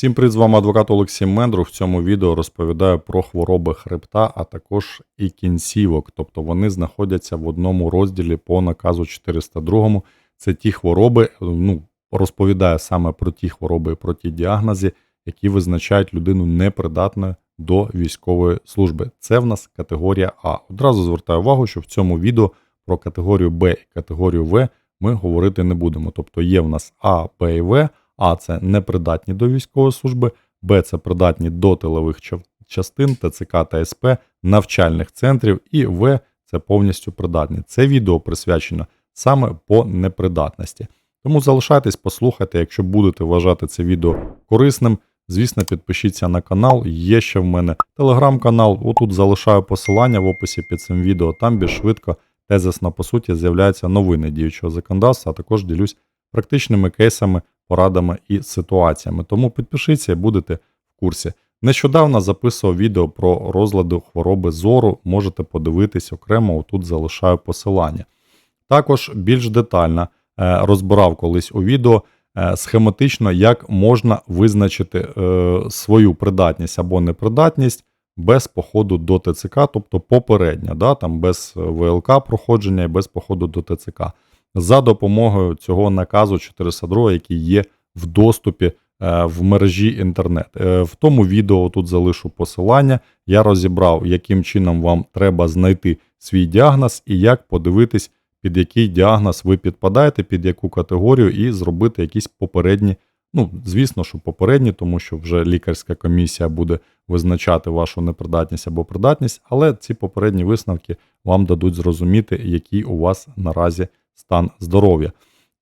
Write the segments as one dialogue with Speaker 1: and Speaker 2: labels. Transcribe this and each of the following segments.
Speaker 1: Всім привіт, з вами адвокат Олексій Мендрух. В цьому відео розповідаю про хвороби хребта, а також і кінцівок. Тобто вони знаходяться в одному розділі по наказу 402. Це ті хвороби, ну розповідаю саме про ті хвороби про ті діагнози, які визначають людину непридатною до військової служби. Це в нас категорія А. Одразу звертаю увагу, що в цьому відео про категорію Б і категорію В ми говорити не будемо. Тобто є в нас А, Б і В. А це непридатні до військової служби, Б це придатні до тилових частин, ТЦК та СП, навчальних центрів, і В це повністю придатні. Це відео присвячено саме по непридатності. Тому залишайтесь, послухайте, якщо будете вважати це відео корисним. Звісно, підпишіться на канал. Є ще в мене телеграм-канал. Отут залишаю посилання в описі під цим відео. Там більш швидко тезисно по суті з'являються новини діючого законодавства, а також ділюсь практичними кейсами порадами і ситуаціями. Тому підпишіться і будете в курсі. Нещодавно записував відео про розлади хвороби зору, можете подивитись окремо, тут залишаю посилання. Також більш детально е, розбирав колись у відео е, схематично, як можна визначити е, свою придатність або непридатність без походу до ТЦК, тобто попередньо, да, там без ВЛК проходження і без походу до ТЦК за допомогою цього наказу 402, який є в доступі е, в мережі інтернет. Е, в тому відео тут залишу посилання. Я розібрав, яким чином вам треба знайти свій діагноз і як подивитись, під який діагноз ви підпадаєте, під яку категорію, і зробити якісь попередні. Ну, звісно, що попередні, тому що вже лікарська комісія буде визначати вашу непридатність або придатність, але ці попередні висновки вам дадуть зрозуміти, який у вас наразі стан здоров'я.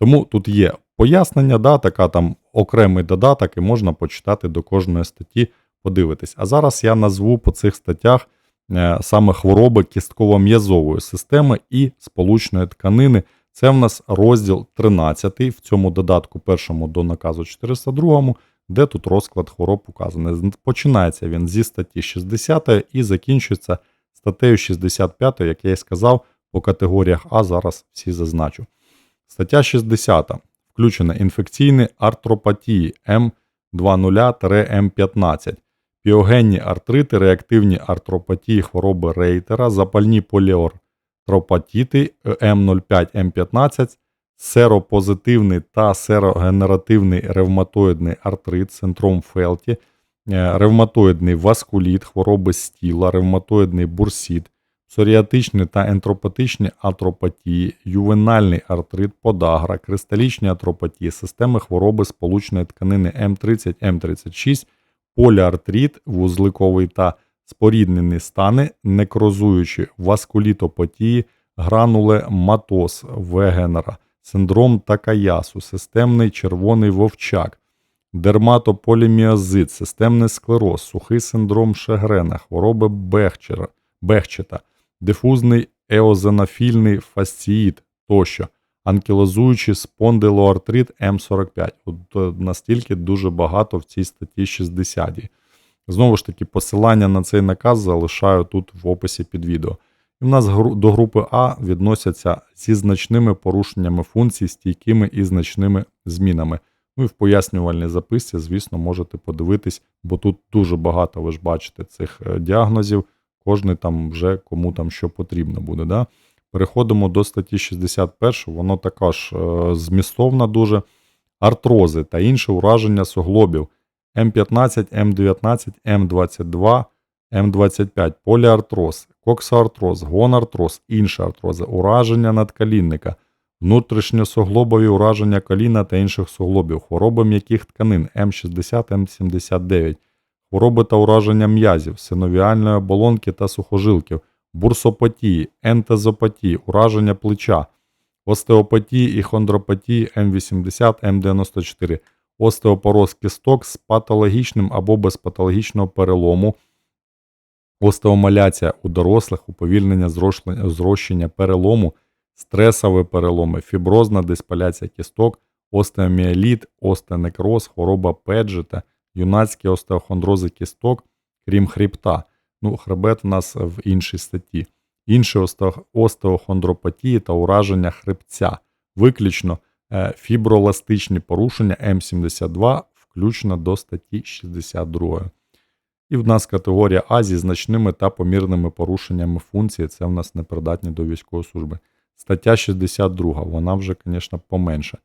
Speaker 1: Тому тут є пояснення, да, така там окремий додаток, і можна почитати до кожної статті, подивитись. А зараз я назву по цих статтях е, саме хвороби кістково-м'язової системи і сполучної тканини. Це в нас розділ 13 в цьому додатку першому до наказу 402, де тут розклад хвороб указаний. Починається він зі статті 60 і закінчується статтею 65, як я і сказав, по категоріях А зараз всі зазначу. Стаття 60. Включено інфекційні артропатії М20-М15, піогенні артрити, реактивні артропатії хвороби рейтера, запальні поліортропатіти М05-М15, серопозитивний та серогенеративний ревматоїдний артрит, синдром Фелті, е, ревматоїдний васкуліт, хвороби стіла, ревматоїдний бурсіт, псоріатичні та ентропатичні атропатії, ювенальний артрит, подагра, кристалічні атропатії, системи хвороби сполучної тканини М30, М36, поліартрит, вузликовий та споріднені стани, некрозуючі васкулітопатії, грануле матоз вегенера, синдром Такаясу, системний червоний вовчак. Дерматополіміозит, системний склероз, сухий синдром Шегрена, хвороби Бехчера, Бехчета, дифузний еозенофільний фасціїт тощо, анкілозуючий спондилоартрит М45. От е, настільки дуже багато в цій статті 60. Знову ж таки, посилання на цей наказ залишаю тут в описі під відео. І в нас до групи А відносяться зі значними порушеннями функцій, стійкими і значними змінами. Ну і в пояснювальній записці, звісно, можете подивитись, бо тут дуже багато, ви ж бачите, цих е, діагнозів кожний там вже кому там що потрібно буде. Да? Переходимо до статті 61, воно також е, змістовна дуже. Артрози та інше ураження суглобів М15, М19, М22, М25, поліартроз, коксоартроз, гонартроз, інші артрози, ураження надкалінника, внутрішньосуглобові ураження коліна та інших суглобів, хвороби м'яких тканин М60, М79, хвороби та ураження м'язів, синовіальної оболонки та сухожилків, бурсопатії, ентезопатії, ураження плеча, остеопатії і хондропатії М80, М94, остеопороз кісток з патологічним або без патологічного перелому, остеомаляція у дорослих, уповільнення зрощення перелому, стресові переломи, фіброзна диспаляція кісток, остеоміеліт, остеонекроз, хвороба Педжета – юнацькі остеохондрози кісток, крім хребта. Ну, хребет у нас в іншій статті. Інші остеохондропатії та ураження хребця, виключно е, фіброластичні порушення М72, включно до статті 62. І в нас категорія А зі значними та помірними порушеннями функції. Це в нас непридатні до військової служби. Стаття 62, вона вже, звісно, поменше.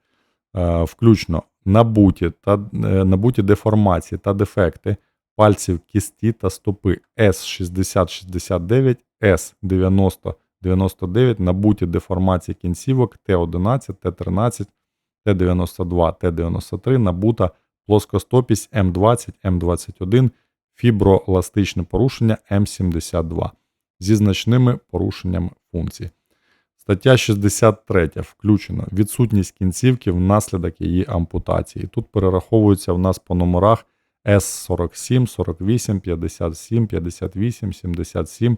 Speaker 1: Е, Включно набуті, та, е, набуті деформації та дефекти пальців кісті та стопи С6069, С9099, набуті деформації кінцівок Т11, Т13, Т92, Т93, набута плоскостопість М20, М21, фіброластичне порушення М72 зі значними порушеннями функцій. Стаття 63 включено відсутність кінцівки внаслідок її ампутації. Тут перераховуються в нас по номерах С47, 48, 57, 58, 77,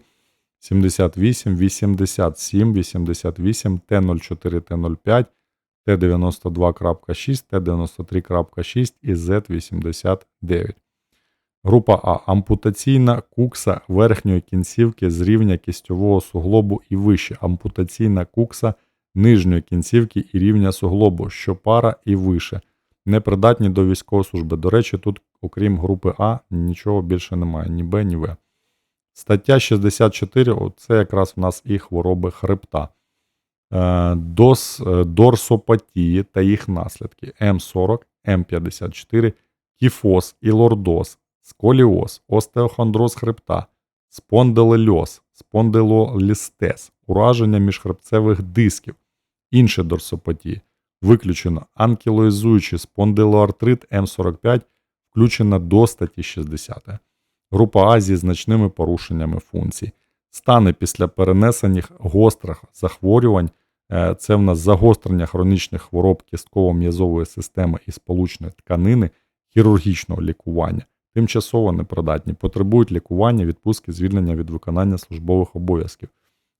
Speaker 1: 78, 87, 88, Т04, Т05, Т92.6, Т93.6 і З89. Група А. Ампутаційна кукса верхньої кінцівки з рівня кістьового суглобу і вище. Ампутаційна кукса нижньої кінцівки і рівня суглобу, що пара і вище. Непридатні до військової служби. До речі, тут, окрім групи А, нічого більше немає, ні Б, ні В. Стаття 64 це якраз в нас і хвороби хребта. Е, Дос, е, дорсопатії та їх наслідки М40, М54, кіфоз і лордоз, сколіоз, остеохондроз хребта, спондилольоз, спондилолістез, ураження міжхребцевих дисків, інші дорсопатії. Виключено анкілоїзуючий спондилоартрит М45, включена до статті 60. Група А зі значними порушеннями функцій. Стани після перенесених гострих захворювань е, це в нас загострення хронічних хвороб кістково-м'язової системи і сполучної тканини хірургічного лікування, тимчасово непридатні, потребують лікування, відпустки, звільнення від виконання службових обов'язків.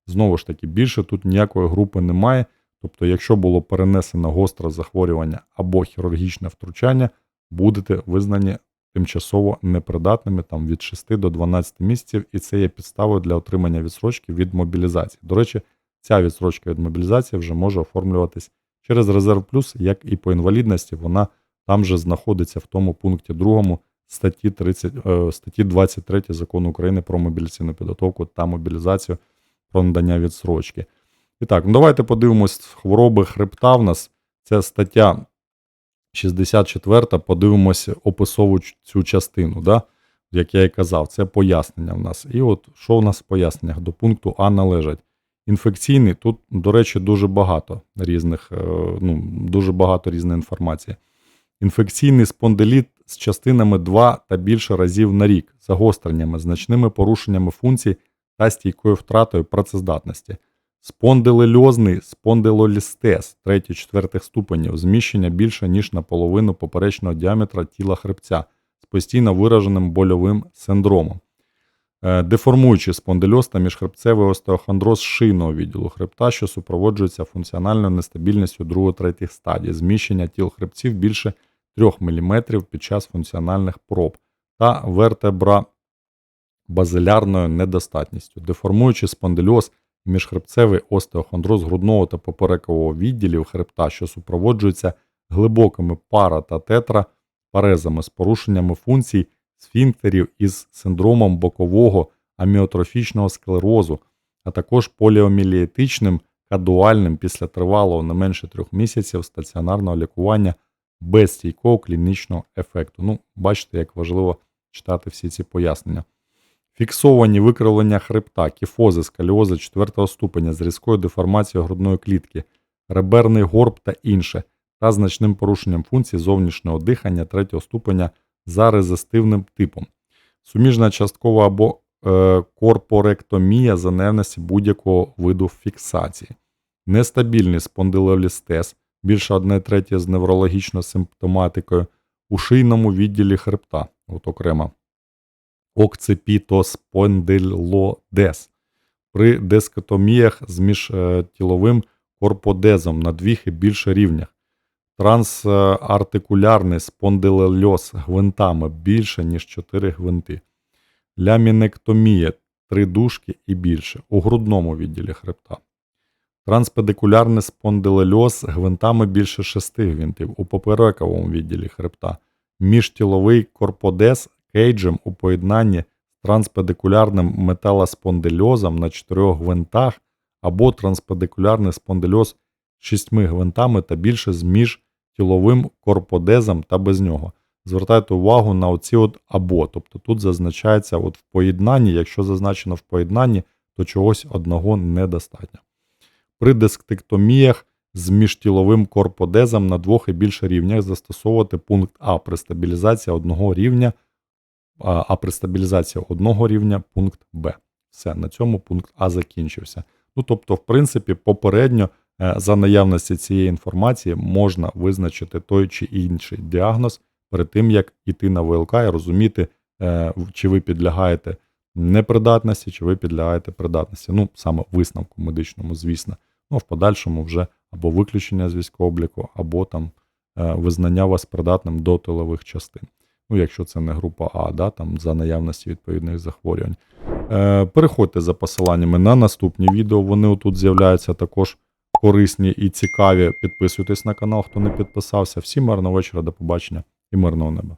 Speaker 1: Знову ж таки, більше тут ніякої групи немає. Тобто, якщо було перенесено гостре захворювання або хірургічне втручання, будете визнані тимчасово непридатними там від 6 до 12 місяців, і це є підставою для отримання відсрочки від мобілізації. До речі, ця відсрочка від мобілізації вже може оформлюватись через резерв плюс, як і по інвалідності, вона там же знаходиться в тому пункті 2 статті 30, е, статті 23 закону України про мобілізаційну підготовку та мобілізацію про надання відсрочки. І так, ну давайте подивимось хвороби хребта в нас. Це стаття 64, подивимося описову цю частину, да? як я і казав, це пояснення в нас. І от що в нас в поясненнях до пункту А належать. Інфекційний, тут, до речі, дуже багато різних, е, ну, дуже багато різної інформації. Інфекційний спондиліт з частинами 2 та більше разів на рік, загостреннями, значними порушеннями функцій та стійкою втратою працездатності. Спондилольозний спондилолістез 3-4 ступенів, зміщення більше, ніж наполовину поперечного діаметра тіла хребця з постійно вираженим больовим синдромом. Е, Деформуючий спондильоз та міжхребцевий остеохондроз шийного відділу хребта, що супроводжується функціональною нестабільністю 2-3 стадій, зміщення тіл хребців більше 3 мм під час функціональних проб та вертебра базилярною недостатністю. Деформуючий спондильоз міжхребцевий остеохондроз грудного та поперекового відділів хребта, що супроводжується глибокими пара та тетра парезами з порушеннями функцій сфінктерів із синдромом бокового аміотрофічного склерозу, а також поліомілієтичним кадуальним після тривалого не менше трьох місяців стаціонарного лікування без стійкого клінічного ефекту. Ну, бачите, як важливо читати всі ці пояснення. Фіксовані викривлення хребта, кіфози, скаліози 4 ступеня з різкою деформацією грудної клітки, реберний горб та інше, та значним порушенням функцій зовнішнього дихання 3 ступеня за резистивним типом. Суміжна часткова або е, корпоректомія за наявності будь-якого виду фіксації. Нестабільний спондилолістез, більше 1 третє з неврологічною симптоматикою у шийному відділі хребта, от окремо окципітоспондилодез при дискотоміях з міжтіловим корподезом на двох і більше рівнях. Трансартикулярний спондилольоз гвинтами більше, ніж 4 гвинти. Лямінектомія 3 дужки і більше у грудному відділі хребта. Транспедикулярний спондилольоз гвинтами більше 6 гвинтів у поперековому відділі хребта. міжтіловий корподез кейджем у поєднанні з транспедикулярним металоспондильозом на чотирьох гвинтах або транспедикулярний спондильоз шістьми гвинтами та більше з міжтіловим корподезом та без нього. Звертайте увагу на оці от або. Тобто тут зазначається от в поєднанні, якщо зазначено в поєднанні, то чогось одного недостатньо. При дисктектоміях з міжтіловим корподезом на двох і більше рівнях застосовувати пункт А при стабілізації одного рівня, а при стабілізації одного рівня пункт Б. Все, на цьому пункт А закінчився. Ну тобто, в принципі, попередньо е, за наявності цієї інформації можна визначити той чи інший діагноз перед тим, як йти на ВЛК і розуміти, е, чи ви підлягаєте непридатності, чи ви підлягаєте придатності. Ну, саме висновку медичному, звісно. Ну, в подальшому вже або виключення з військового обліку, або там е, визнання вас придатним до тилових частин. Ну, якщо це не група А, да, там за наявності відповідних захворювань. Е, переходьте за посиланнями на наступні відео. Вони отут з'являються також корисні і цікаві. Підписуйтесь на канал, хто не підписався. Всім мирного вечора, до побачення і мирного неба.